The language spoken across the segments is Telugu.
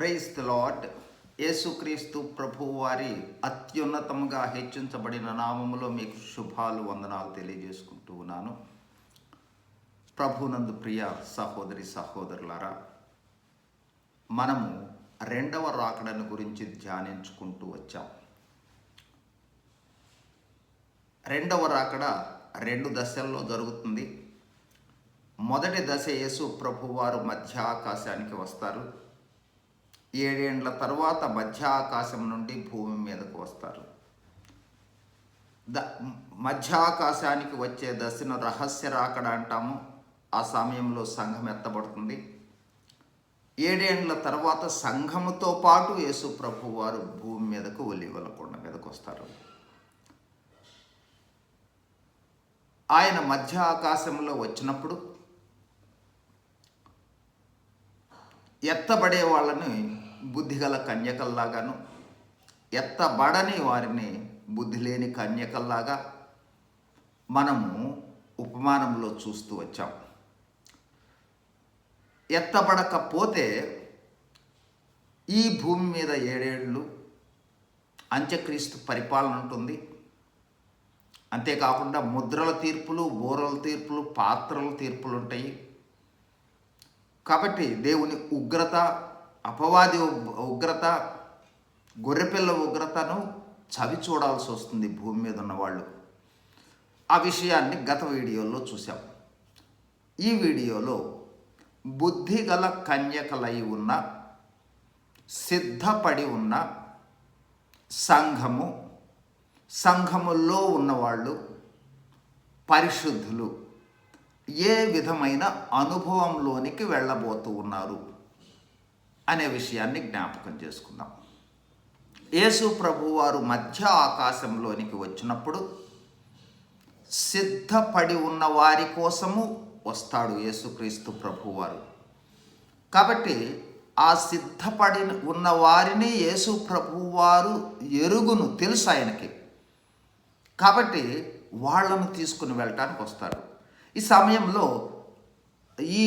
ప్రైజ్ ద లాడ్ యేసుక్రీస్తు ప్రభు వారి అత్యున్నతముగా హెచ్చించబడిన నామములో మీకు శుభాలు వందనాలు తెలియజేసుకుంటూ ఉన్నాను. ప్రభునందు ప్రియ సహోదరి సహోదరులారా మనము రెండవ రాకడను గురించి ధ్యానించుకుంటూ వచ్చాం. రెండవ రాకడ రెండు దశల్లో జరుగుతుంది. మొదటి దశ యేసు ప్రభువారు మధ్య ఆకాశానికి వస్తారు. ఏడేండ్ల తర్వాత మధ్య ఆకాశం నుండి భూమి మీదకు వస్తారు. ద మధ్య ఆకాశానికి వచ్చే దశను రహస్య రాకడ అంటాము. ఆ సమయంలో సంఘం ఎత్తబడుతుంది. ఏడేండ్ల తర్వాత సంఘముతో పాటు యేసు ప్రభు వారు భూమి మీదకు ఒలివల కొండ మీదకు వస్తారు. ఆయన మధ్య ఆకాశంలో వచ్చినప్పుడు ఎత్తబడే వాళ్ళని బుద్ధిగల కన్యకల్లాగాను ఎత్తబడని వారిని బుద్ధి లేని కన్యకల్లాగా మనము ఉపమానంలో చూస్తూ వచ్చాం. ఎత్తబడకపోతే ఈ భూమి మీద ఏడేళ్ళు అంత్యక్రీస్తు పరిపాలన ఉంటుంది. అంతేకాకుండా ముద్రల తీర్పులు బోరల తీర్పులు పాత్రల తీర్పులు ఉంటాయి. కాబట్టి దేవుని ఉగ్రత అపవాది ఉగ్రత గొర్రెపిల్ల ఉగ్రతను చవి చూడాల్సి వస్తుంది భూమి మీద ఉన్నవాళ్ళు. ఆ విషయాన్ని గత వీడియోలో చూసాం ఈ వీడియోలో బుద్ధిగల కన్యకలై ఉన్న సిద్ధపడి ఉన్న సంఘము సంఘములో ఉన్నవాళ్ళు పరిశుద్ధులు ఏ విధమైన అనుభవంలోనికి వెళ్ళబోతూ ఉన్నారు? అనే విషయాన్ని జ్ఞాపకం చేసుకుందాం. యేసు ప్రభువారు మధ్య ఆకాశంలోనికి వచ్చినప్పుడు సిద్ధపడి ఉన్న వారి కోసము వస్తాడు యేసుక్రీస్తు ప్రభువారు. కాబట్టి ఆ సిద్ధపడి ఉన్న వారిని యేసు ప్రభువారు ఎరుగును తెలుసు ఆయనకి. కాబట్టి వాళ్ళను తీసుకుని వెళ్ళటానికి వస్తారు ఈ సమయంలో ఈ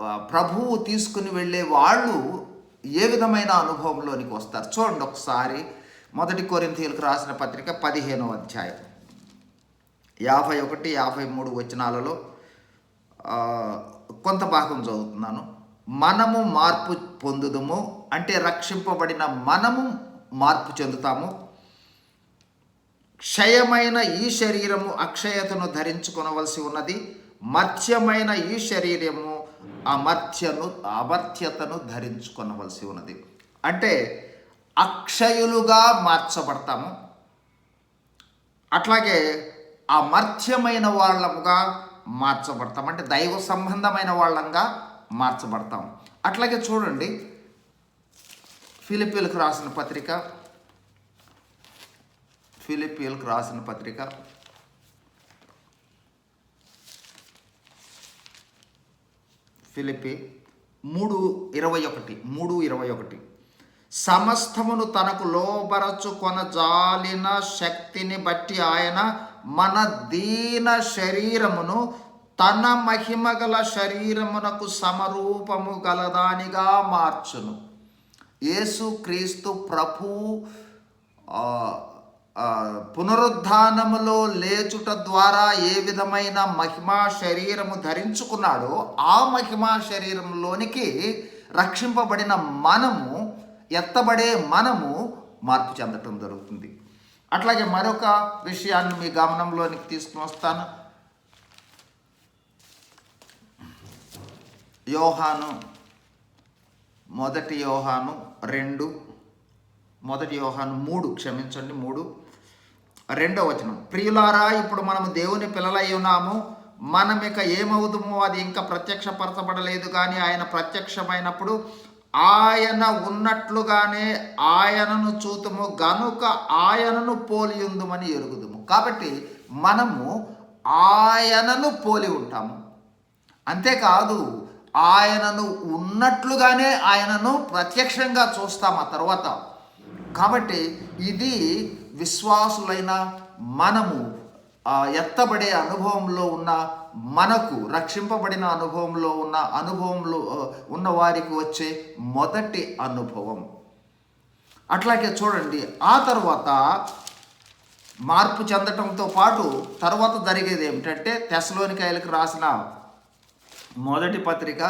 ప్రభువు తీసుకుని వెళ్ళే వాళ్ళు ఏ విధమైన అనుభవంలోనికి వస్తారు? చూడండి ఒకసారి మొదటి కొరింథీయులకు రాసిన పత్రిక పదిహేనవ అధ్యాయం. యాభై ఒకటి యాభై మూడు వచనాలలో కొంత భాగం చదువుతున్నాను. మనము మార్పు పొందుదము అంటే రక్షింపబడిన మనము మార్పు చెందుతాము. క్షయమైన ఈ శరీరము అక్షయతను ధరించుకొనవలసి ఉన్నది. మత్స్యమైన ఈ శరీరము అమర్త్యను అమర్త్యతను ధరించుకొనవలసి ఉన్నది. అంటే అక్షయులుగా మార్చబడతాము. అట్లాగే అమర్త్యమైన వాళ్ళముగా మార్చబడతాం అంటే దైవ సంబంధమైన వాళ్ళంగా మార్చబడతాం అట్లాగే చూడండి ఫిలిపీలకు రాసిన పత్రిక ఫిలిపియల్కి రాసిన పత్రిక. ఫిలిపి మూడు ఇరవై ఒకటి మూడు ఇరవై ఒకటి. సమస్తమును తనకు లోబరచుకొన జాలిన శక్తిని బట్టి ఆయన మన దీన శరీరమును తన మహిమ గల శరీరమునకు సమరూపము గలదానిగా మార్చును. యేసు క్రీస్తు ప్రభు పునరుద్ధానములో లేచుట ద్వారా ఏ విధమైన మహిమా శరీరము ధరించుకున్నాడో ఆ మహిమా శరీరంలోనికి రక్షింపబడిన మనము ఎత్తబడే మనము మార్పు చెందటం జరుగుతుంది. అట్లాగే మరొక విషయాన్ని మీ గమనంలోనికి తీసుకుని వస్తాను. యోహాను మొదటి యోహాను రెండు మొదటి యోహాను మూడు క్షమించండి మూడు. రెండో వచనం. ప్రియులారా ఇప్పుడు మనము దేవుని పిల్లలై ఉన్నాము. మనం ఇక ఏమవుదుమో అది ఇంకా ప్రత్యక్షపరచబడలేదు కానీ ఆయన ప్రత్యక్షమైనప్పుడు ఆయన ఉన్నట్లుగానే ఆయనను చూతుము. గనుక ఆయనను పోలి ఉందమని ఎరుగుదుము. కాబట్టి మనము ఆయనను పోలి ఉంటాము. అంతేకాదు ఆయనను ఉన్నట్లుగానే ఆయనను ప్రత్యక్షంగా చూస్తాం ఆ తర్వాత. కాబట్టి ఇది విశ్వాసులైన మనము ఆ, ఎత్తబడే అనుభవంలో ఉన్న మనకు రక్షింపబడిన అనుభవంలో ఉన్న అనుభవంలో ఉన్న వారికి వచ్చే మొదటి అనుభవం. అట్లాగే చూడండి ఆ తర్వాత మార్పు చెందటంతో పాటు తర్వాత జరిగేది ఏమిటంటే తెసలోనికాయలకు రాసిన మొదటి పత్రిక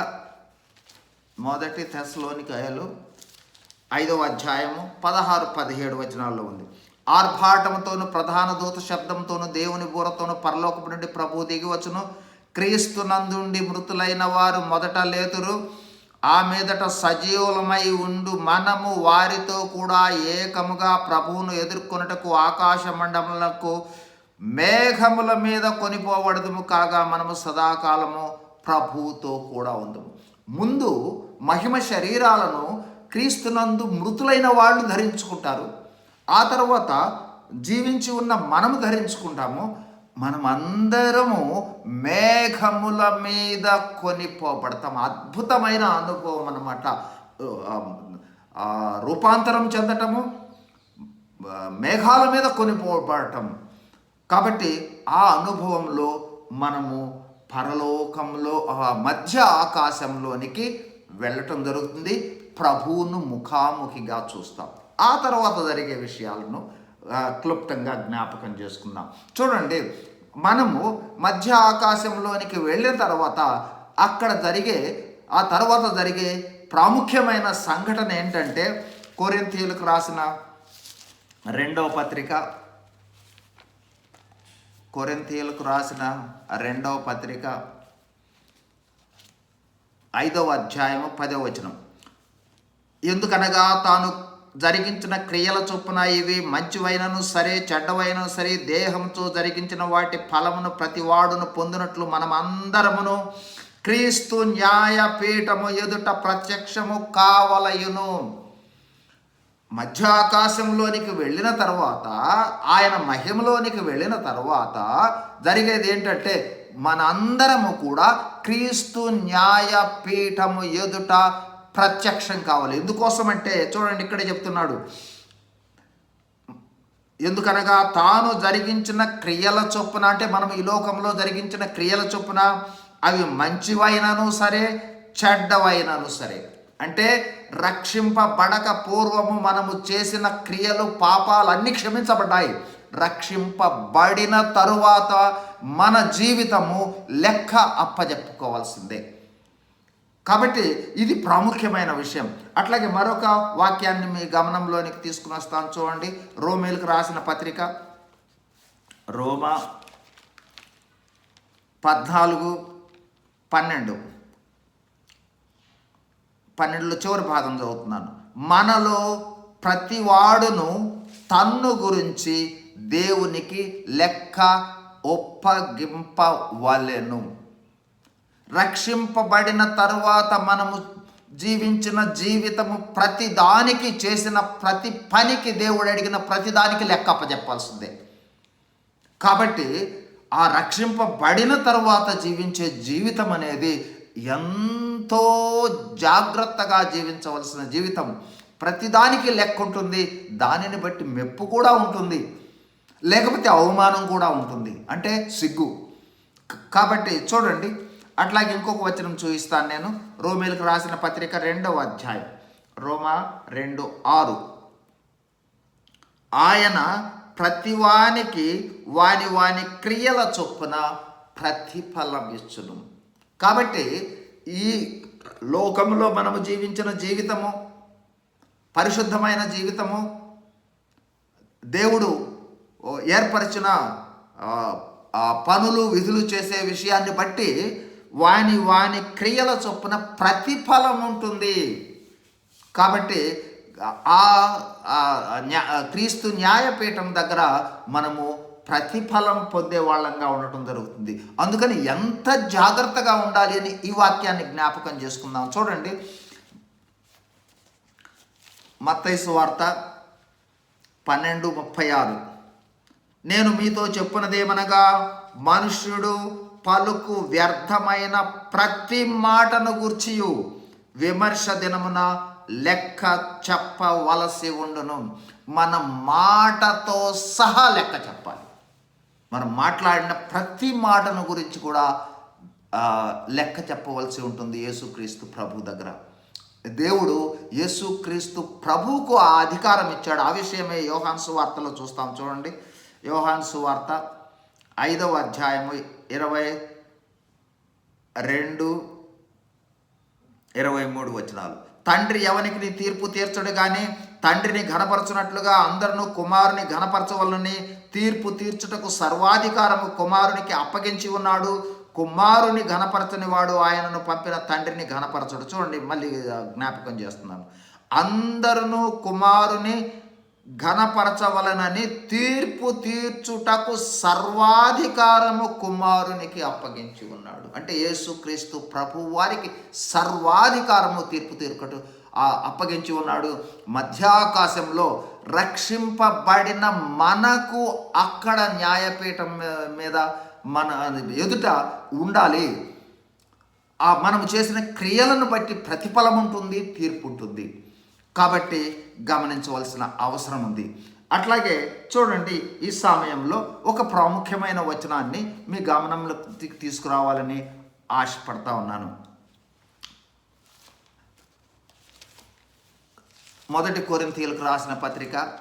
మొదటి తెసలోనికాయలు ఐదవ అధ్యాయము పదహారు పదిహేడు వచనాల్లో ఉంది. ఆర్భాటంతోను ప్రధాన దూత శబ్దంతోను దేవుని బూరతోను పరలోకపు నుండి ప్రభు దిగి వచ్చును. క్రీస్తు నందుండి మృతులైన వారు మొదట లేతురు. ఆ మీదట సజీవులమై ఉండు. మనము వారితో కూడా ఏకముగా ప్రభువును ఎదుర్కొనుటకు ఆకాశ మండములకు మేఘముల మీద కొనిపోబడదుము కాగా మనము సదాకాలము ప్రభువుతో కూడా ఉందము. ముందు మహిమ శరీరాలను క్రీస్తునందు మృతులైన వాళ్ళు ధరించుకుంటారు. ఆ తర్వాత జీవించి ఉన్న మనము ధరించుకుంటాము మనమందరము మేఘముల మీద కొనిపోబడతాం. అద్భుతమైన అనుభవం అన్నమాట. రూపాంతరం చెందటము మేఘాల మీద కొనిపోబడటం. కాబట్టి ఆ అనుభవంలో మనము పరలోకంలో మధ్య ఆకాశంలోనికి వెళ్ళటం జరుగుతుంది. ప్రభువును ముఖాముఖిగా చూస్తాం. ఆ తర్వాత జరిగే విషయాలను క్లుప్తంగా జ్ఞాపకం చేసుకుందాం. చూడండి మనము మధ్య ఆకాశంలోనికి వెళ్ళిన తర్వాత అక్కడ జరిగే ఆ తర్వాత జరిగే ప్రాముఖ్యమైన సంఘటన ఏంటంటే కొరింతీయులకు రాసిన రెండవ పత్రిక కొరింతీయులకు రాసిన రెండవ పత్రిక ఐదవ అధ్యాయము పదవ వచనం. ఎందుకనగా తాను జరిగించిన క్రియల చొప్పున ఇవి మంచివైనను సరే చెడ్డవైనను సరే దేహంతో జరిగించిన వాటి ఫలమును ప్రతివాడును పొందినట్లు మనం అందరమును క్రీస్తు న్యాయపీఠము ఎదుట ప్రత్యక్షము కావలయును. మధ్యాకాశంలోనికి వెళ్ళిన తర్వాత ఆయన మహిమలోనికి వెళ్ళిన తర్వాత జరిగేది ఏంటంటే మనందరము కూడా క్రీస్తు న్యాయపీఠము ఎదుట ప్రత్యక్షం కావాలి. ఎందుకోసమంటే చూడండి ఇక్కడే చెప్తున్నాడు. ఎందుకనగా తాను జరిగించిన క్రియల చొప్పున అంటే మనం ఈ లోకంలో జరిగించిన క్రియల చొప్పున అవి మంచివైనను సరే చెడ్డవైనను సరే. అంటే రక్షింపబడక పూర్వము మనము చేసిన క్రియలు పాపాలు అన్నీ క్షమించబడ్డాయి. రక్షింపబడిన తరువాత మన జీవితము లెక్క అప్పజెప్పుకోవాల్సిందే. కాబట్టి ఇది ప్రాముఖ్యమైన విషయం. అట్లాగే మరొక వాక్యాన్ని మీ గమనంలోనికి తీసుకుని వస్తాను చూడండి. రోమేలకు రాసిన పత్రిక రోమా పద్నాలుగు పన్నెండు. పన్నెండులో చివరి భాగం చదువుతున్నాను. మనలో ప్రతివాడును తన్ను గురించి దేవునికి లెక్క ఒప్పగింపవలెను. రక్షింపబడిన తరువాత మనము జీవించిన జీవితము ప్రతి దానికి చేసిన ప్రతి పనికి దేవుడు అడిగిన ప్రతి దానికి లెక్క అప్పచెప్పాల్సిందే. కాబట్టి ఆ రక్షింపబడిన తరువాత జీవించే జీవితం అనేది ఎంతో జాగ్రత్తగా జీవించవలసిన జీవితం. ప్రతిదానికి లెక్క ఉంటుంది దానిని బట్టి మెప్పు కూడా ఉంటుంది లేకపోతే అవమానం కూడా ఉంటుంది. అంటే సిగ్గు. కాబట్టి చూడండి అట్లాగే ఇంకొక వచనం చూపిస్తాను నేను. రోమేలకు రాసిన పత్రిక రెండవ అధ్యాయం. రోమా రెండు ఆరు. ఆయన ప్రతివానికి వాని వాని క్రియల చొప్పున ప్రతిఫలం ఇచ్చును. కాబట్టి ఈ లోకంలో మనము జీవించిన జీవితము పరిశుద్ధమైన జీవితము దేవుడు ఏర్పరిచిన పనులు విధులు చేసే విషయాన్ని బట్టి వాని వాని క్రియల చొప్పున ప్రతిఫలం ఉంటుంది. కాబట్టి ఆ క్రీస్తు న్యాయపీఠం దగ్గర మనము ప్రతిఫలం పొందే వాళ్ళంగా ఉండటం జరుగుతుంది. అందుకని ఎంత జాగ్రత్తగా ఉండాలి అని ఈ వాక్యాన్ని జ్ఞాపకం చేసుకుందాం. చూడండి. మత్తైసు వార్త పన్నెండు ముప్పై ఆరు. నేను మీతో చెప్పినదేమనగా మనుష్యుడు పలుకు వ్యర్థమైన ప్రతి మాటను గూర్చియు. విమర్శ దినమున లెక్క చెప్పవలసి ఉండును. మన మాటతో సహా లెక్క చెప్పాలి. మనం మాట్లాడిన ప్రతి మాటను గురించి కూడా లెక్క చెప్పవలసి ఉంటుంది యేసుక్రీస్తు ప్రభు దగ్గర. దేవుడు యేసుక్రీస్తు ప్రభువుకు ఆ అధికారం ఇచ్చాడు. ఆ విషయమే యోహాన్సు వార్తలో చూస్తాం. చూడండి. యోహాన్సు వార్త ఐదవ అధ్యాయము ఇరవై రెండు ఇరవై మూడు వచనాలు. తండ్రి ఎవనికి నీ తీర్పు తీర్చడు కానీ తండ్రిని ఘనపరచునట్లుగా అందరినూ కుమారుని ఘనపరచవలని తీర్పు తీర్చుటకు సర్వాధికారము కుమారునికి అప్పగించి ఉన్నాడు. కుమారుని ఘనపరచని వాడు ఆయనను పంపిన తండ్రిని ఘనపరచడు. చూడండి మళ్ళీ జ్ఞాపకం చేస్తున్నాను. అందరును కుమారుని ఘనపరచవలనని తీర్పు తీర్చుటకు సర్వాధికారము కుమారునికి అప్పగించి ఉన్నాడు. అంటే యేసుక్రీస్తు ప్రభు వారికి సర్వాధికారము తీర్పు తీర్కటు అప్పగించి ఉన్నాడు. మధ్యాకాశంలో రక్షింపబడిన మనకు అక్కడ న్యాయపీఠం మీద మన ఎదుట ఉండాలి. ఆ మనం చేసిన క్రియలను బట్టి ప్రతిఫలం ఉంటుంది తీర్పు ఉంటుంది. కాబట్టి గమనించవలసిన అవసరం ఉంది. అట్లాగే చూడండి ఈ సమయంలో ఒక ప్రాముఖ్యమైన వచనాన్ని మీ గమనంలో తీసుకురావాలని ఆశపడతా ఉన్నాను. మొదటి కొరింథీయులకు రాసిన పత్రిక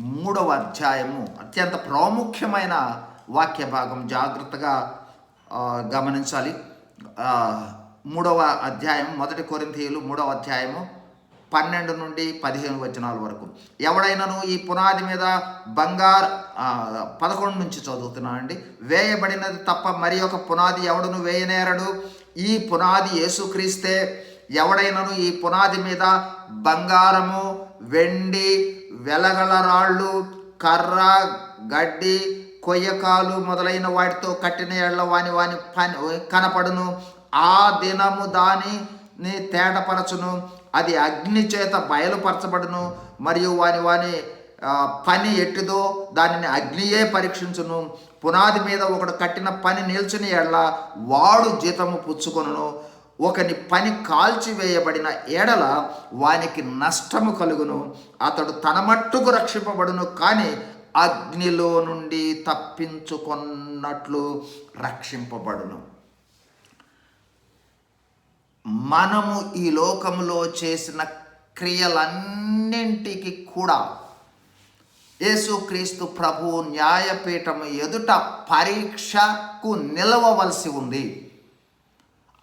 మూడవ అధ్యాయము. అత్యంత ప్రాముఖ్యమైన వాక్య భాగం. జాగ్రత్తగా గమనించాలి. మూడవ అధ్యాయం మొదటి కోరింతీయులు మూడవ అధ్యాయము పన్నెండు నుండి పదిహేను వచనాల వరకు. ఎవడైనాను ఈ పునాది మీద బంగారు పదకొండు నుంచి చదువుతున్నానండి వేయబడినది తప్ప మరి ఒక పునాది ఎవడును వేయనేరడు? ఈ పునాది యేసుక్రీస్తే ఎవడైనను ఈ పునాది మీద బంగారము వెండి వెలగల రాళ్ళు కర్ర గడ్డి కొయ్యకాలు మొదలైన వాటితో కట్టిన ఎళ్ళ వాని వాని పని కనపడును. ఆ దినము దానిని తేటపరచును. అది అగ్ని చేత బయలుపరచబడును మరియు వాని వాని పని ఎట్టిదో దానిని అగ్నియే పరీక్షించును. పునాది మీద ఒకడు కట్టిన పని నిల్చుని ఎడల వాడు జీతము పుచ్చుకొనును. ఒకని పని కాల్చివేయబడిన ఏడల వానికి నష్టము కలుగును. అతడు తన మట్టుకు రక్షింపబడును కానీ అగ్నిలో నుండి తప్పించుకున్నట్లు రక్షింపబడును. మనము ఈ లోకంలో చేసిన క్రియలన్నింటికి కూడా యేసుక్రీస్తు ప్రభు న్యాయపీఠము ఎదుట పరీక్షకు నిలవవలసి ఉంది.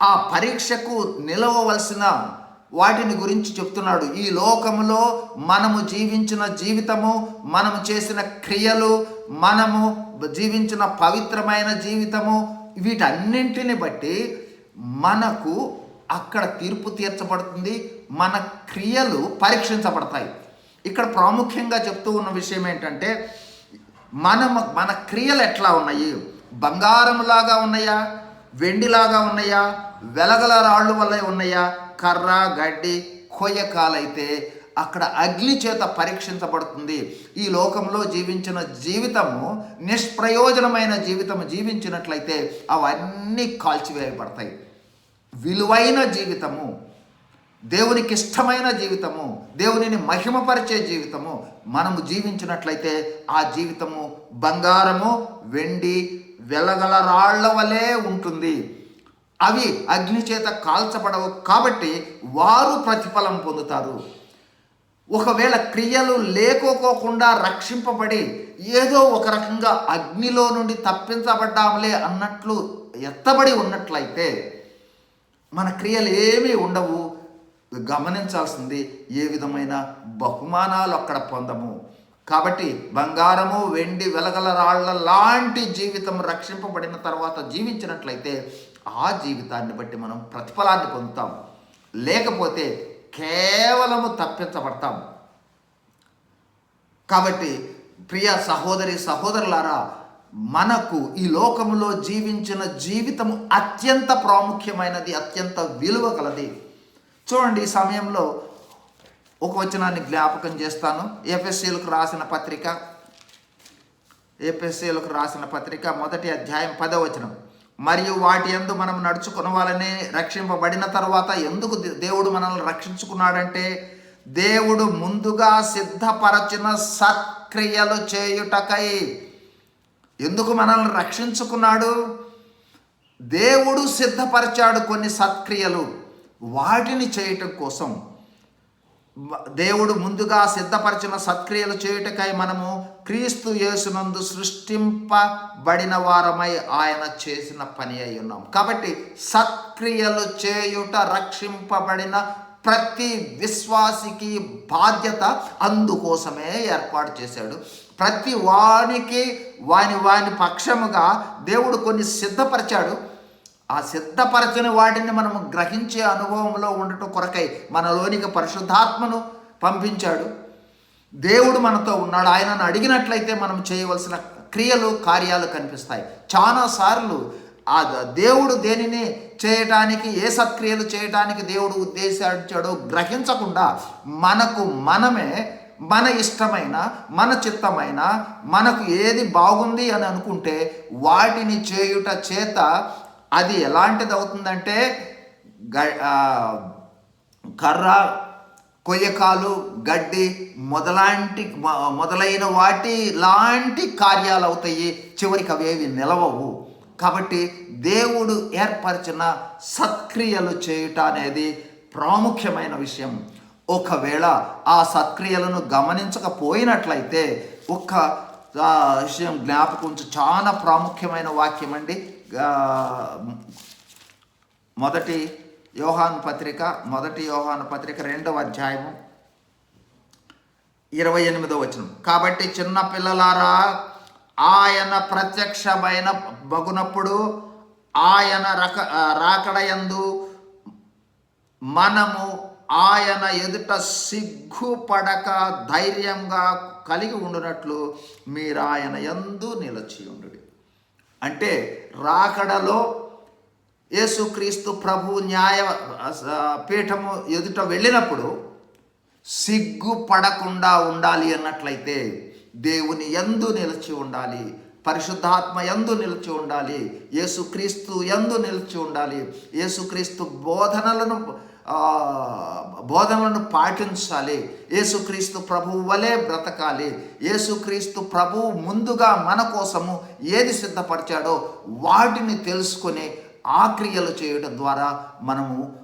ఆ పరీక్షకు నిలవవలసిన వాటిని గురించి చెప్తున్నాడు. ఈ లోకములో మనము జీవించిన జీవితము మనము చేసిన క్రియలు మనము జీవించిన పవిత్రమైన జీవితము వీటన్నింటిని బట్టి మనకు అక్కడ తీర్పు తీర్చబడుతుంది. మన క్రియలు పరీక్షించబడతాయి. ఇక్కడ ప్రాముఖ్యంగా చెప్తూ ఉన్న విషయం ఏంటంటే మనం మన క్రియలు ఎట్లా ఉన్నాయి? బంగారంలాగా ఉన్నాయా? వెండిలాగా ఉన్నాయా? వెలగల రాళ్ళు వల్ల ఉన్నాయా? కర్ర గడ్డి కొయ్యకాలైతే అక్కడ అగ్ని చేత పరీక్షించబడుతుంది. ఈ లోకంలో జీవించిన జీవితము నిష్ప్రయోజనమైన జీవితం జీవించినట్లయితే అవన్నీ కాల్చివేయబడతాయి. విలువైన జీవితము దేవునికి ఇష్టమైన జీవితము దేవునిని మహిమపరిచే జీవితము మనము జీవించినట్లయితే ఆ జీవితము బంగారము వెండి వెలగల రాళ్ళ వలె ఉంటుంది. అవి అగ్ని చేత కాల్చబడవు కాబట్టి వారు ప్రతిఫలం పొందుతారు. ఒకవేళ క్రియలు లేకోకోకుండా రక్షింపబడి ఏదో ఒక రకంగా అగ్నిలో నుండి తప్పించబడ్డాములే అన్నట్లు ఎత్తబడి ఉన్నట్లయితే మన క్రియలు ఏమీ ఉండవు. గమనించాల్సింది ఏ విధమైన బహుమానాలు అక్కడ పొందము. కాబట్టి బంగారము వెండి వెలగల రాళ్ళ లాంటి జీవితం రక్షింపబడిన తర్వాత జీవించినట్లయితే ఆ జీవితాన్ని బట్టి మనం ప్రతిఫలాన్ని పొందుతాం. లేకపోతే కేవలము తప్పించబడతాం. కాబట్టి ప్రియ సహోదరి సహోదరులారా మనకు ఈ లోకంలో జీవించిన జీవితం అత్యంత ప్రాముఖ్యమైనది అత్యంత విలువ కలది చూడండి ఈ సమయంలో ఒక వచనాన్ని జ్ఞాపకం చేస్తాను. ఏపీఎస్సీలకు రాసిన పత్రిక ఏపీఎస్సీలకు రాసిన పత్రిక మొదటి అధ్యాయం పదవచనం మరియు వాటి ఎందు మనం వాళ్ళని రక్షింపబడిన తర్వాత ఎందుకు దే- దేవుడు మనల్ని రక్షించుకున్నాడంటే దేవుడు ముందుగా సిద్ధపరచిన సత్క్రియలు చేయుటకై ఎందుకు మనల్ని రక్షించుకున్నాడు? దేవుడు సిద్ధపరిచాడు కొన్ని సత్క్రియలు. వాటిని చేయటం కోసం. దేవుడు ముందుగా సిద్ధపరిచిన సత్క్రియలు చేయుటకై మనము క్రీస్తు యేసునందు సృష్టింపబడిన వారమై ఆయన చేసిన పని అయి ఉన్నాం. కాబట్టి సత్క్రియలు చేయుట రక్షింపబడిన ప్రతి విశ్వాసికి బాధ్యత అందుకోసమే ఏర్పాటు చేశాడు. ప్రతి వానికి వాని వాని పక్షముగా దేవుడు కొన్ని సిద్ధపరిచాడు. ఆ సిద్ధపరచని వాటిని మనము గ్రహించే అనుభవంలో ఉండటం కొరకై మనలోనికి పరిశుద్ధాత్మను పంపించాడు. దేవుడు మనతో ఉన్నాడు. ఆయనను అడిగినట్లయితే మనం చేయవలసిన క్రియలు కార్యాలు కనిపిస్తాయి. చాలాసార్లు ఆ దేవుడు దేనిని చేయటానికి ఏ సత్క్రియలు చేయటానికి దేవుడు ఉద్దేశించాడో గ్రహించకుండా మనకు మనమే మన ఇష్టమైన మన చిత్తమైన మనకు ఏది బాగుంది అని అనుకుంటే వాటిని చేయుట చేత అది ఎలాంటిది అవుతుందంటే గ- కర్ర కొయ్యకాలు గడ్డి మొదలాంటి మొదలైన వాటి లాంటి కార్యాలు అవుతాయి. చివరికి అవేవి నిలవవు. కాబట్టి దేవుడు ఏర్పరిచిన సత్క్రియలు చేయుట అనేది ప్రాముఖ్యమైన విషయం. ఒకవేళ ఆ సత్క్రియలను గమనించకపోయినట్లయితే ఒక్క విషయం జ్ఞాపకం చాలా ప్రాముఖ్యమైన వాక్యం అండి. మొదటి యోహాన్ పత్రిక మొదటి యోహాన్ పత్రిక రెండవ అధ్యాయము ఇరవై ఎనిమిదో వచనం. కాబట్టి చిన్న పిల్లలారా ఆయన ప్రత్యక్షమైన బగునప్పుడు ఆయన రక రాకడయందు మనము ఆయన ఎదుట సిగ్గుపడక ధైర్యంగా కలిగి ఉండునట్లు మీరు ఆయన ఎందు నిలచి ఉండు అంటే రాకడలో యేసుక్రీస్తు ప్రభు న్యాయ పీఠము ఎదుట వెళ్ళినప్పుడు సిగ్గుపడకుండా ఉండాలి అన్నట్లయితే దేవుని ఎందు నిలిచి ఉండాలి పరిశుద్ధాత్మ ఎందు నిలిచి ఉండాలి యేసుక్రీస్తు ఎందు నిలిచి ఉండాలి యేసుక్రీస్తు బోధనలను బోధనలను పాటించాలి. యేసుక్రీస్తు ప్రభువు వలె బ్రతకాలి. యేసుక్రీస్తు ప్రభువు ముందుగా మన కోసము ఏది సిద్ధపరిచాడో వాటిని తెలుసుకొని ఆ క్రియలు చేయడం ద్వారా మనము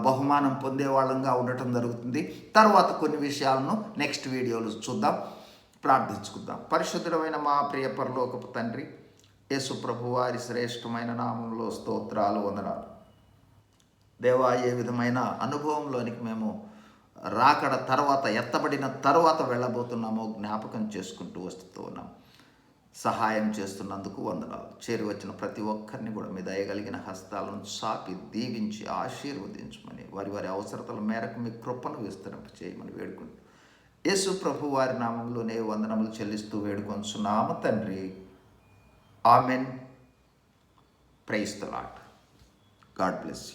బహుమానం పొందే వాళ్ళంగా ఉండటం జరుగుతుంది. తర్వాత కొన్ని విషయాలను నెక్స్ట్ వీడియోలో చూద్దాం. ప్రార్థించుకుందాం. పరిశుద్ధమైన మా ప్రియ పరలోకపు తండ్రి యేసు ప్రభు వారి శ్రేష్టమైన నామంలో స్తోత్రాలు వందనాలు. దేవా ఏ విధమైన అనుభవంలోనికి మేము రాకడ తర్వాత ఎత్తబడిన తర్వాత వెళ్ళబోతున్నామో జ్ఞాపకం చేసుకుంటూ వస్తూ ఉన్నాం. సహాయం చేస్తున్నందుకు వందనాలు. చేరి వచ్చిన ప్రతి ఒక్కరిని కూడా మీ దయగలిగిన హస్తాలను చాపి దీవించి ఆశీర్వదించమని వారి వారి అవసరతల మేరకు మీ కృపను విస్తరింప చేయమని వేడుకుంటూ యేసు ప్రభు వారి నామంలోనే వందనములు చెల్లిస్తూ వేడుకొంచున్నాము తండ్రి. Amen. Praise the Lord God bless you.